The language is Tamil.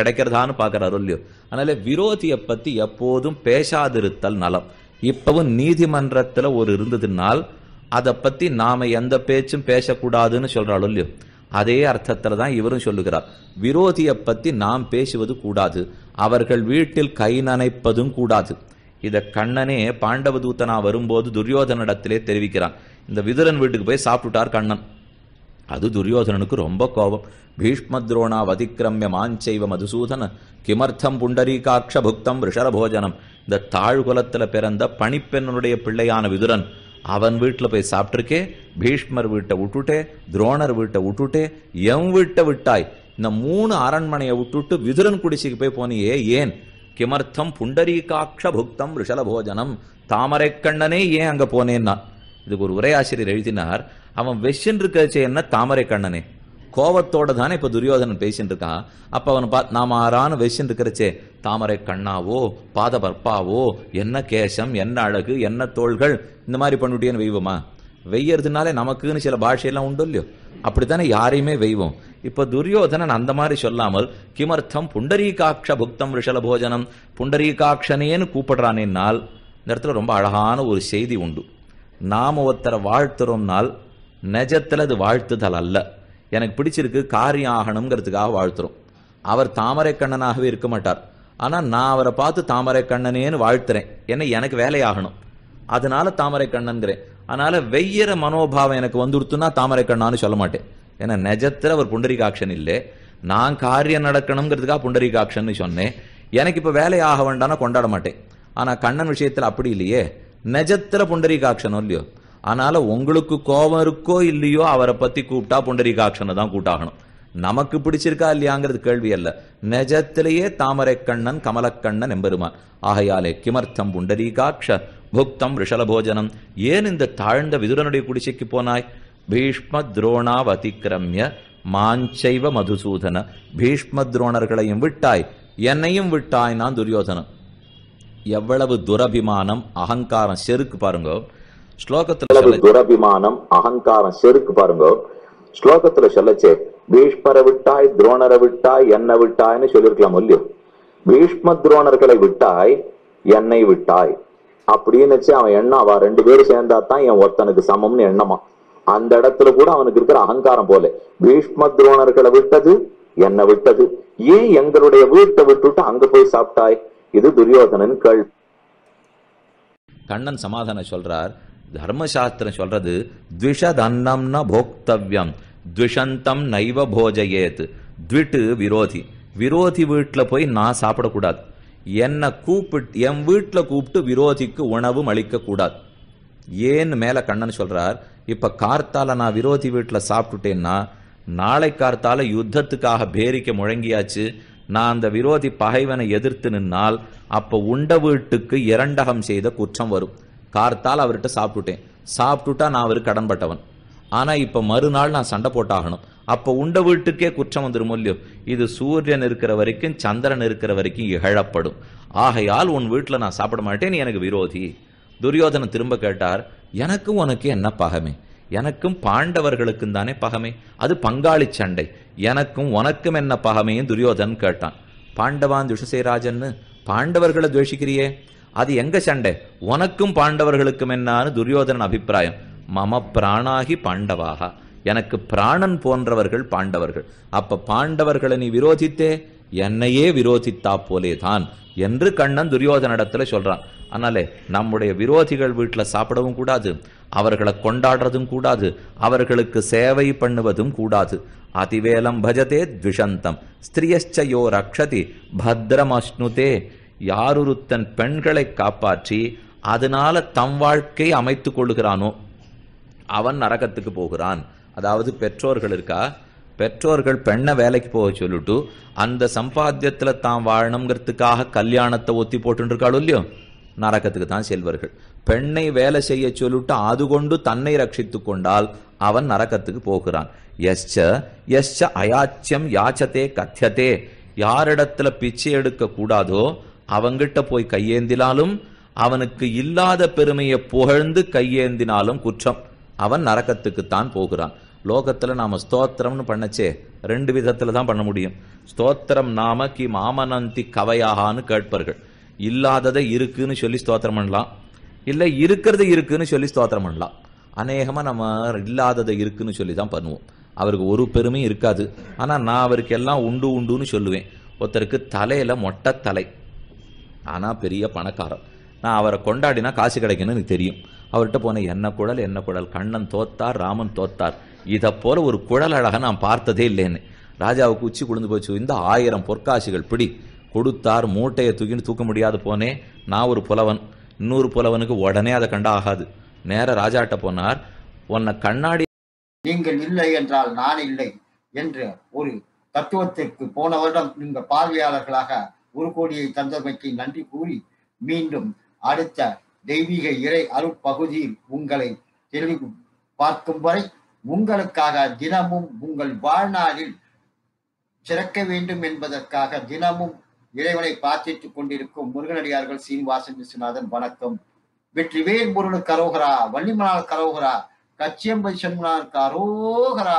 கிடைக்கிறதான்னு பார்க்கறாரு இல்லையோ அதனால விரோதியை பற்றி எப்போதும் பேசாதிருத்தல் நலம். இப்பவும் நீதிமன்றத்தில் ஒரு இருந்ததுனால் அதை பத்தி நாம எந்த பேச்சும் பேசக்கூடாதுன்னு சொல்கிறாள் இல்லையோ அதே அர்த்தத்தில் தான் இவரும் சொல்லுகிறார். விரோதியை பற்றி நாம் பேசுவது கூடாது. அவர்கள் வீட்டில் கை நனைப்பதும் கூடாது. இதை கண்ணனே பாண்டவதூத்தனா வரும்போது துரியோதனிடத்திலே தெரிவிக்கிறான். இந்த விதுரன் வீட்டுக்கு போய் சாப்பிட்டுட்டார் கண்ணன். அது துரியோதனனுக்கு ரொம்ப கோபம். பீஷ்மத்ரோணா வதிக்கிரமிய மாஞ்சைவ மதுசூதன கிமர்த்தம் புண்டரீகாட்ச புக்தம் ரிஷரபோஜனம். இந்த தாழ்குலத்தில் பிறந்த பணிப்பெண்ணுடைய பிள்ளையான விதுரன் அவன் வீட்டில் போய் சாப்பிட்ருக்கே பீஷ்மர் வீட்டை விட்டுட்டே துரோணர் வீட்டை விட்டுட்டே எம் வீட்டை விட்டாய். இந்த மூணு அரண்மனையை விட்டுட்டு விதுரன் குடிசைக்கு போய் போனியே ஏன்? கிமர்த்தம் புண்டரீகாட்ச புக்தம் ரிஷலபோஜனம் தாமரைக்கண்ணனே ஏன் அங்கே போனேன்னா? இதுக்கு ஒரு உரையாசிரியர் எழுதினார் அவன் வெஷன் இருக்கச்சே என்ன? தாமரை கண்ணனே. கோவத்தோட தானே இப்போ துரியோதனன் பேசிட்டு இருக்கான் அப்போ அவனை பா நாம ஆறான வெஷன் இருக்கிறச்சே தாமரை கண்ணாவோ பாத பற்பாவோ என்ன கேசம் என்ன அழகு என்ன தோள்கள் இந்த மாதிரி பண்ணிட்டேன்னு வெய்வோமா? வெய்யறதுனாலே நமக்குன்னு சில பாஷையெல்லாம் உண்டு இல்லையோ? அப்படித்தானே யாரையுமே வெய்வோம். இப்போ துரியோதனன் அந்த மாதிரி சொல்லாமல் கிமர்த்தம் புண்டரீகாட்ச புக்தம் ரிஷல போஜனம் புண்டரீகாட்சனேன்னு கூப்பிடுறானேனால் இந்த இடத்துல ரொம்ப அழகான ஒரு செய்தி உண்டு. நாம ஒருத்தரை வாழ்த்துறோம்னால் நெஜத்தில் அது வாழ்த்துதல் அல்ல. எனக்கு பிடிச்சிருக்கு காரியம் ஆகணுங்கிறதுக்காக வாழ்த்துறோம். அவர் தாமரை கண்ணனாகவே இருக்க மாட்டார். ஆனால் நான் அவரை பார்த்து தாமரை கண்ணனேன்னு வாழ்த்துறேன். என்ன எனக்கு வேலையாகணும். அதனால தாமரை கண்ணன்கிறேன். அதனால வெய்யற மனோபாவம் எனக்கு வந்துருத்துன்னா தாமரை கண்ணான்னு சொல்ல மாட்டேன். ஏன்னா நெஜத்தில் அவர் புண்டரிகாட்சன் இல்லை. நான் காரியம் நடக்கணுங்கிறதுக்காக புண்டரிகாட்சன் சொன்னேன். எனக்கு இப்போ வேலையாக வேண்டாம்னா கொண்டாட மாட்டேன். ஆனால் கண்ணன் விஷயத்தில் அப்படி இல்லையே. நெஜத்தில் புண்டரிகாட்சனும் இல்லையோ. அதனால உங்களுக்கு கோபம் இருக்கோ இல்லையோ அவரை பத்தி கூப்பிட்டா புண்டரீகாட்சனை தான் கூட்டாகணும் நமக்கு பிடிச்சிருக்கா இல்லையாங்கிறது கேள்வி அல்ல. நெஜத்திலேயே தாமரை கண்ணன் கமலக்கண்ணன் எம்பெருமான். ஆகையாலே கிமர்த்தம் புண்டரீகாட்ச புக்தம் ரிஷலபோஜனம். ஏன் இந்த தாழ்ந்த விதுரனுடைய குடிசைக்கு போனாய்? பீஷ்ம துரோணாவ் அதிக்கிரமிய மாஞ்சைவ மதுசூதன. பீஷ்ம துரோணர்களையும் விட்டாய். என்னையும் விட்டாய் நான் துரியோதனன். எவ்வளவு துரபிமானம் அகங்காரம் செருக்கு பாருங்க. ஸ்லோகத்துல துரபிமானம் அகங்காரம் செருக்கு பாருங்க. ஸ்லோகத்துல சொல்லச்சே பீஷ்மரை விட்டாய் துரோணரை விட்டாய் என்ன விட்டாய்னு சொல்லிருக்கலாம் இல்லையோ? பீஷ்ம துரோணர்களை விட்டாய் என்னை விட்டாய். அப்படின்னு வச்சு அவன் எண்ணம் அவ ரெண்டு பேரும் சேர்ந்தா தான் என் ஒருத்தனுக்கு சமம்னு எண்ணமா? அந்த இடத்துல கூட அவனுக்கு இருக்கிற அகங்காரம் போல. பீஷ்ம துரோணர்களை விட்டது என்னை விட்டது. ஏன் எங்களுடைய வீட்டை விட்டுட்டு அங்க போய் சாப்பிட்டாய்? இது துரியோதனன் கேள்வி. கண்ணன் சமாதானம் சொல்றார் தர்மசாஸ்திரம் சொல்றது த்விஷதன்னம் ந போக்தவ்யம் த்விஷந்தம் நைவ போஜயேத் த்விட்டு விரோதி. விரோதி வீட்டில் போய் நான் சாப்பிடக்கூடாது. என்னை கூப்பிட்டு என் வீட்டில் கூப்பிட்டு விரோதிக்கு உணவும் அளிக்கக்கூடாது. ஏன்னு மேலே கண்ணன் சொல்கிறார் இப்போ கார்த்தால நான் விரோதி வீட்டில் சாப்பிட்டுட்டேன்னா நாளை கார்த்தால யுத்தத்துக்காக பேரிக்க முழங்கியாச்சு. நான் அந்த விரோதி பகைவனை எதிர்த்து நின்னால் அப்போ உண்ட வீட்டுக்கு இரண்டகம் செய்த குற்றம் வரும். கார்த்தால் அவர்கிட்ட சாப்பிட்டுட்டேன். சாப்பிட்டுட்டா நான் அவருக்கு கடன்பட்டவன். ஆனால் இப்போ மறுநாள் நான் சண்டை போட்டாகணும். அப்போ உண்ட வீட்டுக்கே குற்றம் வந்துரும் இல்லையோ? இது சூரியன் இருக்கிற வரைக்கும் சந்திரன் இருக்கிற வரைக்கும் இகழப்படும். ஆகையால் உன் வீட்டில் நான் சாப்பிட மாட்டேன் நீ எனக்கு விரோதி. துரியோதனன் திரும்ப கேட்டார் எனக்கும் உனக்கு என்ன பகமை? எனக்கும் பாண்டவர்களுக்கும் தானே பகமை? அது பங்காளி சண்டை. எனக்கும் உனக்கும் என்ன பகமையும் துரியோதனன் கேட்டான். பாண்டவான் துஷசேராஜன்னு? பாண்டவர்களை துவேஷிக்கிறியே? அது எங்க சண்டை? உனக்கும் பாண்டவர்களுக்கும் என்னான்னு துரியோதனன் அபிப்பிராயம். மம பிராணாகி பாண்டவாகா. எனக்கு பிராணன் போன்றவர்கள் பாண்டவர்கள். அப்ப பாண்டவர்களை நீ விரோதித்தே? என்னையே விரோதித்தா போலே தான் என்று கண்ணன் துரியோதனிடத்துல சொல்றான். அதனாலே நம்முடைய விரோதிகள் வீட்டில் சாப்பிடவும் கூடாது. அவர்களை கொண்டாடுறதும் கூடாது. அவர்களுக்கு சேவை பண்ணுவதும் கூடாது. அதிவேலம் பஜதே த்விஷந்தம் ஸ்திரியச்சையோ ரக்ஷதி. பத்ரமஸ்னுதே யாரொருத்தன் பெண்களை காப்பாற்றி அதனால தம் வாழ்க்கை அமைத்து கொள்ளுகிறானோ அவன் நரகத்துக்கு போகிறான். அதாவது பெற்றோர்கள் இருக்கா? பெற்றோர்கள் பெண்ணை வேலைக்கு போக சொல்லிட்டு அந்த சம்பாத்தியத்தில் தான் வாழணுங்கிறதுக்காக கல்யாணத்தை ஒத்தி போட்டுருக்காளோ இல்லையோ? நரகத்துக்கு தான் செல்வர்கள். பெண்ணை வேலை செய்ய சொல்லிட்டு அது கொண்டு தன்னை ரட்சித்து கொண்டால் அவன் நரகத்துக்கு போகிறான். எஸ்ச எஸ்ச அயாச்சியம் யாச்சதே கத்தியதே. யாரிடத்துல பிச்சை எடுக்க கூடாதோ அவங்கிட்ட போய் கையேந்தினாலும் அவனுக்கு இல்லாத பெருமையை புகழ்ந்து கையேந்தினாலும் குற்றம். அவன் நரகத்துக்குத்தான் போகிறான். லோகத்துல நாம ஸ்தோத்திரம்னு பண்ணச்சே ரெண்டு விதத்துல தான் பண்ண முடியும். ஸ்தோத்திரம் நாம கி மாமனந்தி கவையாகான்னு கேட்பார்கள். இல்லாததை இருக்குன்னு சொல்லி ஸ்தோத்திரம் பண்ணலாம். இல்லை இருக்கிறது இருக்குன்னு சொல்லி ஸ்தோத்திரம் பண்ணலாம். அநேகமாக நம்ம இல்லாததை இருக்குன்னு சொல்லி தான் பண்ணுவோம். அவருக்கு ஒரு பெருமையும் இருக்காது. ஆனால் நான் அவருக்கு எல்லாம் உண்டு உண்டுன்னு சொல்லுவேன். ஒருத்தருக்கு தலையில மொட்டை தலை. ஆனால் பெரிய பணக்காரர். நான் அவரை கொண்டாடினா காசு கிடைக்கும்னு எனக்கு தெரியும். அவர்கிட்ட போன என்ன குழல் என்ன குழல்? கண்ணன் தோத்தார் ராமன் தோத்தார். இதை போல ஒரு குழல் அழகை நான் பார்த்ததே இல்லைன்னு. ராஜாவுக்கு உச்சி குளிர்ந்து போச்சு. இந்த ஆயிரம் பொற்காசுகள் பிடி. கொடுத்தார் மூட்டையை தூக்கின்னு தூக்க முடியாது போனே. நான் ஒரு புலவன். இன்னொரு புலவனுக்கு உடனே அதை கண்டாகாது. நேர ராஜாட்ட போனார். உன்னை கண்ணாடி நீங்கள் இல்லை என்றால் நான் இல்லை என்று ஒரு தத்துவத்திற்கு போன வருடம் நீங்க பார்வையாளர்களாக ஒரு கோடியை தந்தமைக்கு நன்றி கூறி மீண்டும் அடுத்த தெய்வீக இறை அருட்பகுதியில் உங்களை தெளிவு பார்க்கும் வரை உங்களுக்காக தினமும் உங்கள் வாழ்நாளில் சிறக்க வேண்டும் என்பதற்காக தினமும் இறைவனை பார்த்திட்டு கொண்டிருக்கும் முருகனடியார்கள் சீனிவாசன் விஸ்வநாதன் வணக்கம். வெற்றிவேல் முருகனுக்கு கரோகரா வள்ளிமலால் கரோகரா கச்சியம்பை சண்முனாருக்கு கரோகரா